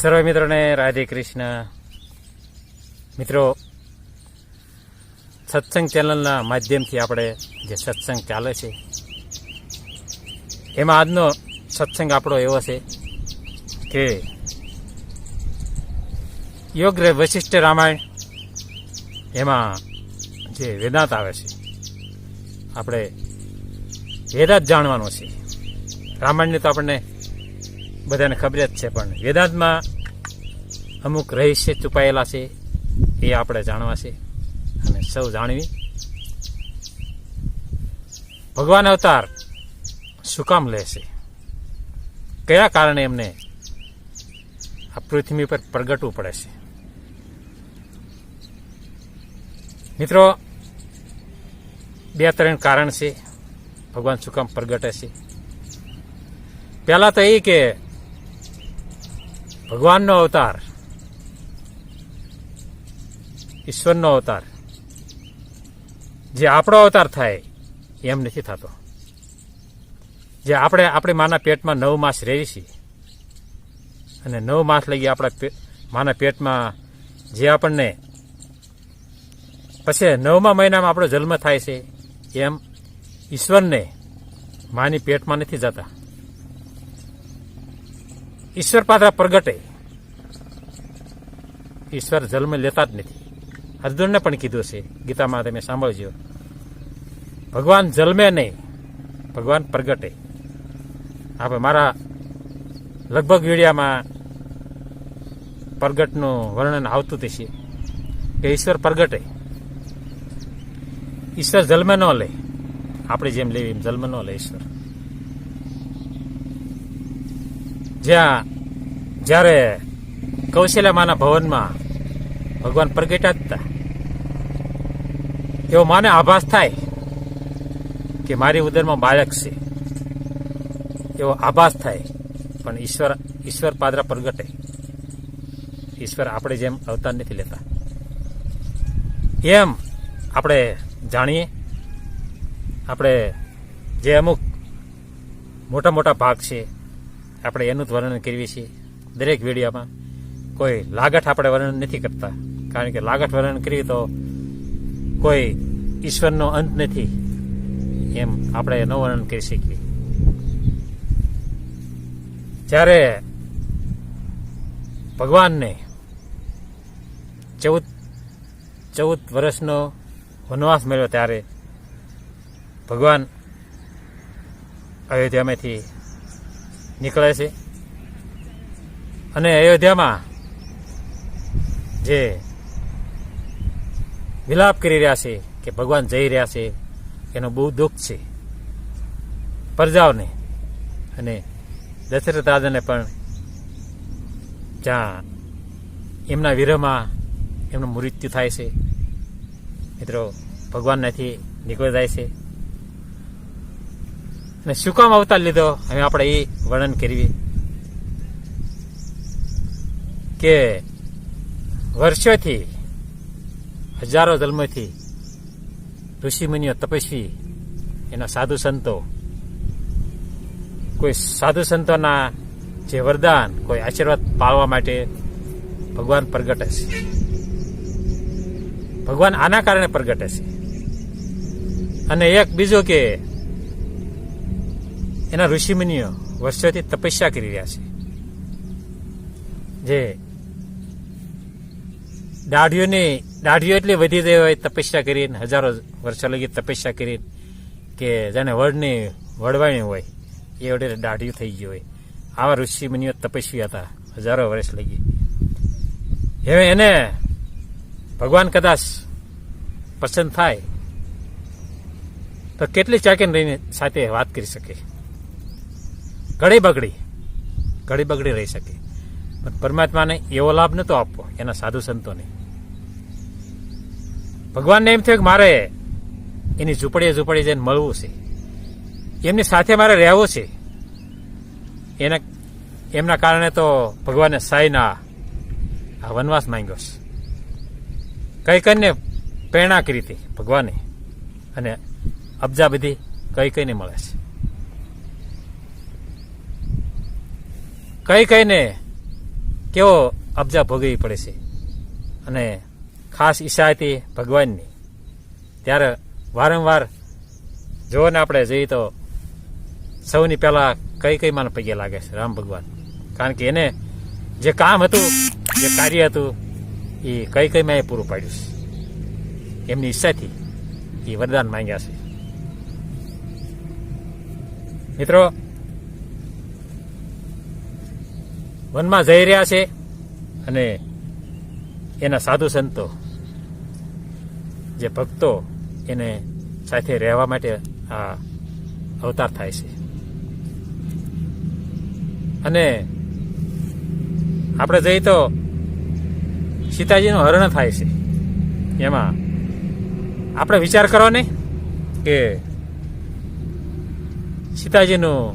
સર્વ મિત્રોને રાધે કૃષ્ણ. મિત્રો, સત્સંગ ચેનલના માધ્યમથી આપણે જે સત્સંગ ચાલે છે, એમાં આજનો સત્સંગ આપણો એવો છે કે યોગ વશિષ્ઠ રામાયણ એમાં જે વેદાંત આવે છે, આપણે વેદાંત જાણવાનો છે. રામાયણને તો આપણને બધાને ખબર જ છે પણ વેદાંતમાં અમુક રહસ્ય છુપાયેલા છે, એ આપણે જાણવા છે અને સૌ જાણવી. ભગવાન અવતાર શું કામ લે છે? કયા કારણે એમને આ પૃથ્વી પર પ્રગટવું પડે છે? મિત્રો, બે ત્રણ કારણ છે ભગવાન શું કામ પ્રગટે છે. પહેલા તો એ કે ભગવાનનો અવતાર. ઈશ્વરનો અવતાર. જે આપણો અવતાર થાય, એમ નથી થતો. જે આપણે આપણી માના પેટમાં નવ માસ રહીએ છીએ અને નવ માસ લઈ આપણા માના પેટમાં જે આપણને પછી નવમા મહિનામાં આપણો જન્મ થાય છે, એમ ઈશ્વરને માની પેટમાં નથી જતા. ઈશ્વર પાત્ર પ્રગટે. ઈશ્વર જન્મ લેતા જ નથી. અર્જુનને પણ કીધું છે ગીતામાં તમે સાંભળજો. ભગવાન જન્મે નહીં, ભગવાન પ્રગટે. આપણે મારા લગભગ વિડીયામાં પ્રગટનું વર્ણન આવતું છે કે ઈશ્વર પ્રગટે. ઈશ્વર જન્મ ન લે. આપણે જેમ લેવી એમ જન્મ ન લે ઈશ્વર. જ્યાં જ્યારે કૌશલ્યામાના ભવનમાં ભગવાન પ્રગટ્યા હતા, એવો માને આભાસ થાય કે મારી ઉદરમાં બાળક છે. એવો આભાસ થાય, પણ ઈશ્વર ઈશ્વર પાદરા પ્રગટે. ઈશ્વર આપણે જેમ અવતાર નથી લેતા. એમ આપણે જાણીએ, આપણે જે અમુક મોટા મોટા ભાગ છે આપણે એનું જ વર્ણન કરીએ છીએ. દરેક વિડીયોમાં કોઈ લાગઠ આપણે વર્ણન નથી કરતા. કારણ કે લાગઠ વર્ણન કરીએ તો કોઈ ઈશ્વરનો અંત નથી. એમ આપણે ન વર્ણન કરી શકીએ. જ્યારે ભગવાનને ચૌદ ચૌદ વર્ષનો વનવાસ મળ્યો ત્યારે ભગવાન અયોધ્યામાંથી નીકળે છે. અને અયોધ્યામાં જે વિલાપ કરી રહ્યા છે કે ભગવાન જઈ રહ્યા છે, એનું બહુ દુઃખ છે. પ્રજાઓને અને દશરથ રાજાને પણ જ્યાં એમના વિરહમાં એમનું મૃત્યુ થાય છે. મિત્રો, ભગવાન નથી, નીકળી જાય છે. અને શું કામ અવતાર લીધો? હવે આપણે એ વર્ણન કરીએ. કે વર્ષોથી, હજારો જન્મથી ઋષિમુનિઓ તપસ્વી, એના સાધુ સંતો, કોઈ સાધુ સંતોના જે વરદાન, કોઈ આશીર્વાદ પાળવા માટે ભગવાન પ્રગટે છે. ભગવાન આના કારણે પ્રગટે છે. અને એક બીજું કે એના ઋષિમુનિઓ વર્ષોથી તપસ્યા કરી રહ્યા છે. જે દાઢીઓને, દાઢીઓ એટલી વધી રહી હોય તપસ્યા કરીને હજારો વર્ષો લગી તપસ્યા કરીને કે જાણે વડની વડવાણી હોય, એ વડે દાઢીઓ થઈ ગઈ હોય. આવા ઋષિમુનિઓ તપસ્વી હતા હજારો વર્ષ લગી. હવે એને ભગવાન કદાચ પસંદ થાય તો કેટલી ચાકીને રહીને સાથે વાત કરી શકે? ઘડી બગડી ઘડી બગડી રહી શકે. પણ પરમાત્માને એવો લાભ નતો આપવો, એના સાધુ સંતોને. ભગવાનને એમ થયું કે મારે એની ઝૂંપડીએ ઝૂંપડી જઈને મળવું છે. એમની સાથે મારે રહેવું છે. એના, એમના કારણે તો ભગવાને સાઈના આ વનવાસ માંગ્યો છે. કઈ કઈને પ્રેરણા કરી હતી ભગવાને. અને અબજા બધી કઈ કઈને મળે છે. કઈ કઈને કેવો અબજા ભોગવવી પડે છે. અને ખાસ ઈચ્છા હતી ભગવાનની. ત્યારે વારંવાર જો ને આપણે જઈએ તો સૌની પહેલા કઈ કઈ માને પગે લાગે છે, રામ ભગવાન. કારણ કે એને જે કામ હતું, જે કાર્ય હતું, એ કઈ કઈ એ પૂરું પાડ્યું છે. એમની ઈચ્છાથી એ વરદાન માંગ્યા છે. મિત્રો વનમાં જઈ રહ્યા છે અને એના સાધુ સંતો જે ભક્તો એને સાથે રહેવા માટે આ અવતાર થાય છે. અને આપણે જઈએ તો સીતાજીનું હરણ થાય છે. એમાં આપણે વિચાર કરો ને કે સીતાજીનું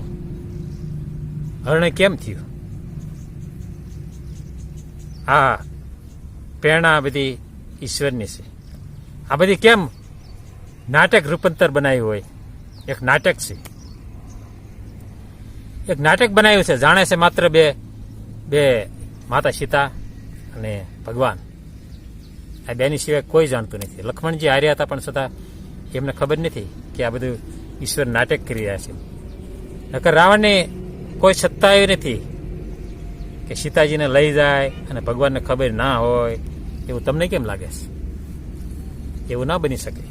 હરણ કેમ થયું? આ પ્રેરણા બધી ઈશ્વરની છે. આ બધી કેમ? નાટક રૂપાંતર બનાવ્યું હોય. એક નાટક છે. એક નાટક બનાવ્યું છે. જાણે છે માત્ર બે બે માતા સીતા અને ભગવાન. આ બેની સિવાય કોઈ જાણતું નથી. લક્ષ્મણજી હાર્યા હતા પણ છતાં એમને ખબર નથી કે આ બધું ઈશ્વર નાટક કરી રહ્યા છે. નકર રાવણની કોઈ સત્તા એવી નથી કે સીતાજીને લઈ જાય અને ભગવાનને ખબર ના હોય, એવું તમને કેમ લાગે? છે એવું ના બની શકે.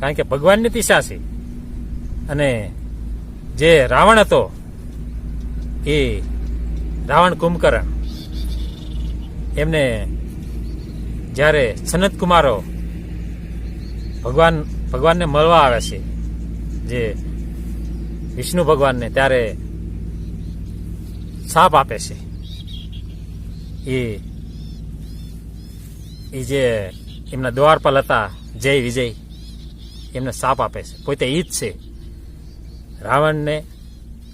કારણ કે ભગવાનની દિશા છે. અને જે રાવણ હતો, એ રાવણ કુંભકર્ણ, એમને જ્યારે સનત કુમારો ભગવાન, ભગવાનને મળવા આવે છે, જે વિષ્ણુ ભગવાનને, ત્યારે સાપ આપે છે. એ એ જે એમના દ્વારપાલ હતા જય વિજય, એમને સાપ આપે છે. પોતે ઈ જ છે. રાવણને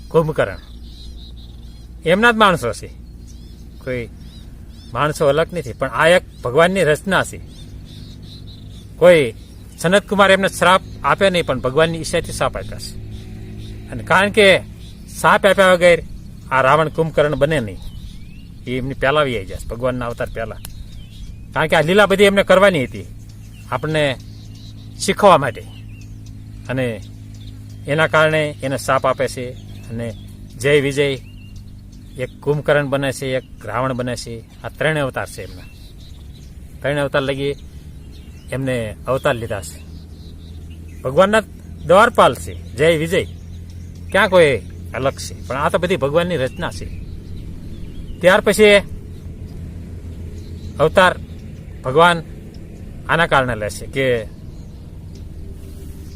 કુંભકર્ણ. એમના જ માણસો છે. કોઈ માણસો અલગ નથી, પણ આ એક ભગવાનની રચના છે. કોઈ સનત કુમાર એમને શ્રાપ આપે નહીં, પણ ભગવાનની ઈચ્છાથી સાપ આપ્યા છે. અને કારણ કે સાપ આપ્યા વગર આ રાવણ કુંભકર્ણ બને નહીં. એ એમની પહેલા આવી જશે ભગવાનના અવતાર પહેલાં. કારણ કે આ લીલા બધી એમને કરવાની હતી, આપણને શીખવા માટે. અને એના કારણે એને સાપ આપે છે, અને જય વિજય, એક કુંભકર્ણ બને છે, એક રાવણ બને છે, આ ત્રણેય અવતાર છે એમના. ત્રણેય અવતાર લગી એમને અવતાર લીધા છે. ભગવાનના દ્વારપાલ છે, જય વિજય. ક્યાં કોઈ અલગ છે, પણ આ તો બધી ભગવાનની રચના છે. ત્યાર પછી અવતાર ભગવાન આના કારણે લે છે કે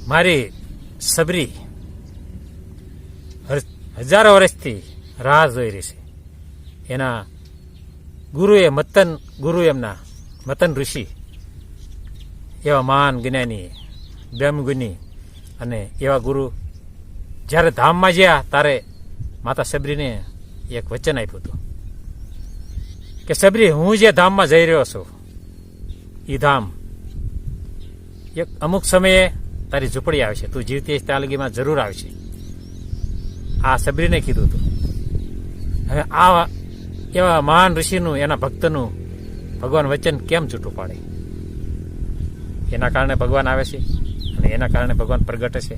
મારી સબરી હજારો વર્ષથી રાહ જોઈ રહી છે. એના ગુરુએ મતન ગુરુ એમના મતન ઋષિ એવા મહાન જ્ઞાની બ્રહ્મગુની અને એવા ગુરુ જ્યારે ધામમાં ગયા ત્યારે માતા સબરીને એક વચન આપ્યું હતું. કે સબરી, હું જે ધામમાં જઈ રહ્યો છું એ ધામ, એક અમુક સમયે તારી ઝૂંપડી આવશે. તું જીવતી તાલગીમાં જરૂર આવશે. આ સબરીને કીધું હતું હવે આ એવા મહાન ઋષિનું, એના ભક્તનું ભગવાન વચન કેમ છૂટું પાડે? એના કારણે ભગવાન આવે છે અને એના કારણે ભગવાન પ્રગટે છે.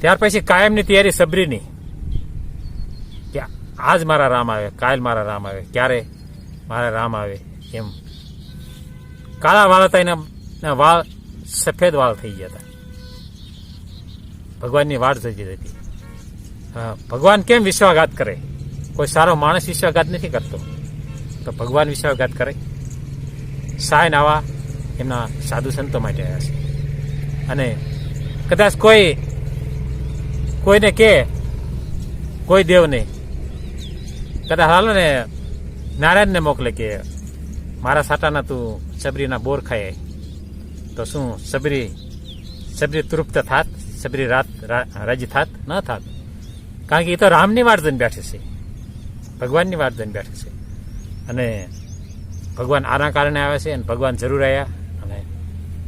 ત્યાર પછી કાયમની તૈયારી સબરીની. આજ મારા રામ આવે, કાલ મારા રામ આવે, ક્યારે મારા રામ આવે એમ. કાળા વાળ હતા એના વાળ, સફેદ વાળ થઈ ગયા હતા. ભગવાનની વાળ થઈ ગઈ હતી. ભગવાન કેમ વિશ્વાઘાત કરે? કોઈ સારો માણસ વિશ્વાઘાત નથી કરતો. તો ભગવાન વિશ્વાઘાત કરે? સાયન આવા એમના સાધુ સંતો માટે આવ્યા છે. અને કદાચ કોઈ, કોઈને કે, કોઈ દેવને કદાચ હાલો ને નારાયણને મોકલે કે, મારા સાટાના તું સબરીના બોર ખાય. તો શું સબરી સબરી તૃપ્ત થાત? સબરી રાત રાજી થાત? ન થાત. કારણ કે એ તો રામની વાટ જઈને બેઠે છે. ભગવાનની વાટ જઈને બેઠે છે. અને ભગવાન આના કારણે આવે છે અને ભગવાન જરૂર આવ્યા અને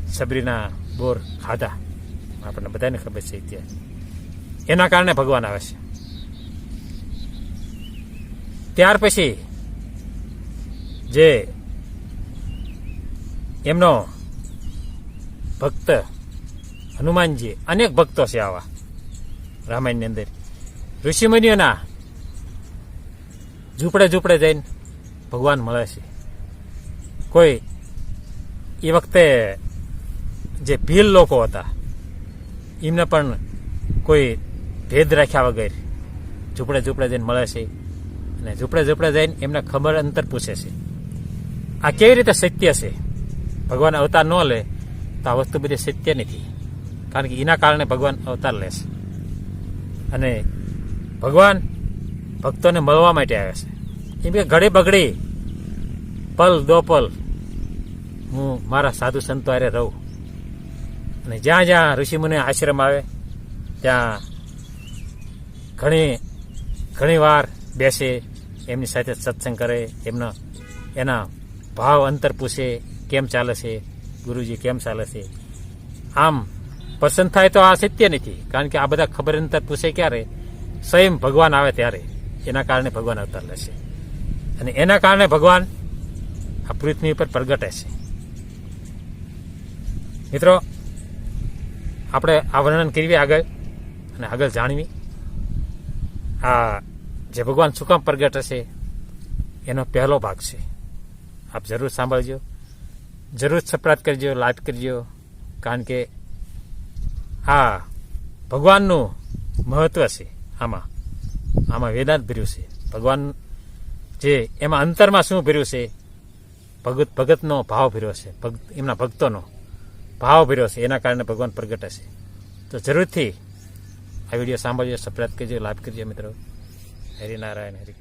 સબરીના બોર ખાધા. આપણને બધાને ખબર છે અત્યારે. એના કારણે ભગવાન આવે છે. ત્યાર પછી જે એમનો ભક્ત હનુમાનજી અનેક ભક્તો છે આવા રામાયણની અંદર. ઋષિમુનિઓના ઝૂંપડે ઝૂંપડે જઈને ભગવાન મળે છે. કોઈ એ વખતે જે ભીલ લોકો હતા, એમને પણ કોઈ ભેદ રાખ્યા વગર ઝૂંપડે ઝૂંપડે જઈને મળે છે. અને ઝૂંપડે ઝૂંપડે જઈને એમને ખબર અંતર પૂછે છે. આ કેવી રીતે સત્ય છે? ભગવાન અવતાર ન લે તો આ વસ્તુ બધી સત્ય નથી. કારણ કે એના કારણે ભગવાન અવતાર લે છે. અને ભગવાન ભક્તોને મળવા માટે આવે છે. એમ કે ઘડી બગડી પલ દો પલ, હું મારા સાધુ સંતો આરે રહું. અને જ્યાં જ્યાં ઋષિમુનિ આશ્રમ આવે, ત્યાં ઘણી ઘણી વાર બેસે, એમની સાથે સત્સંગ કરે, એમનો, એના ભાવ અંતર પૂછે, કેમ ચાલે છે, ગુરુજી કેમ ચાલે છે. આમ પસંદ થાય તો આ સત્ય નથી, કારણ કે આ બધા ખબર અંતર પૂછે ક્યારે? સ્વયં ભગવાન આવે ત્યારે, એના કારણે ભગવાન અવતાર લેશે અને એના કારણે ભગવાન આ પૃથ્વી પર પ્રગટે છે. મિત્રો, આપણે આ વર્ણન કરીએ આગળ, અને આગળ જાણવી. આ જે ભગવાન સુકામ પ્રગટ હશે, એનો પહેલો ભાગ છે. આપ જરૂર સાંભળજો. જરૂર સપ્રાત કરજો લાઈક કરજો, કારણ કે આ ભગવાનનું મહત્વ છે આમાં. આમાં વેદાંત ભર્યું છે. ભગવાન જે એમાં અંતરમાં શું ભર્યું છે? ભગત, ભગતનો ભાવ ભર્યો છે. ભક્ત એમના ભક્તોનો ભાવ ભર્યો છે. એના કારણે ભગવાન પ્રગટ હશે. તો જરૂરથી આ વીડિયો સાંભળજો સપ્રાત કરજો લાભ કરજો મિત્રો. హరినారాయణ హరి